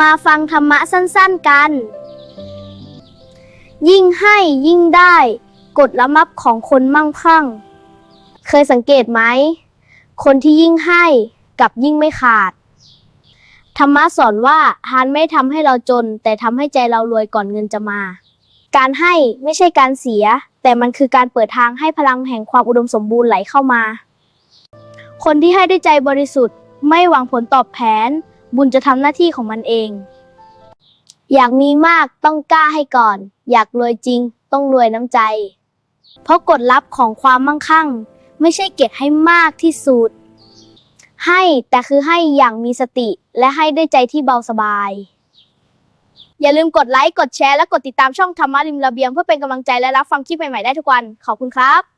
มาฟังธรรมะสั้นๆกัน ยิ่งให้ยิ่งได้กฎละมับของคนมั่งคั่ง เคยสังเกตไหม คนที่ยิ่งให้กับยิ่งไม่ขาด ธรรมะสอนว่าทานไม่ทำให้เราจน แต่ทำให้ใจเรารวยก่อนเงินจะมา การให้ไม่ใช่การเสีย แต่มันคือการเปิดทางให้พลังแห่งความอุดมสมบูรณ์ไหลเข้ามา คนที่ให้ด้วยใจบริสุทธิ์ ไม่หวังผลตอบแทน บุญจะทำหน้าที่ของมันเอง อยากมีมากต้องกล้าให้ก่อน อยากรวยจริง ต้องรวยน้ำใจ เพราะกฎลับของความมั่งคั่ง ไม่ใช่เก็บให้มากที่สุด ให้แต่คือให้อย่างมีสติและให้ด้วยใจที่เบาสบาย อย่าลืมกดไลค์ กดแชร์ และกดติดตามช่องธรรมะริมระเบียง เพื่อเป็นกำลังใจและรับฟังคลิปใหม่ ๆ ได้ทุกวัน ขอบคุณครับ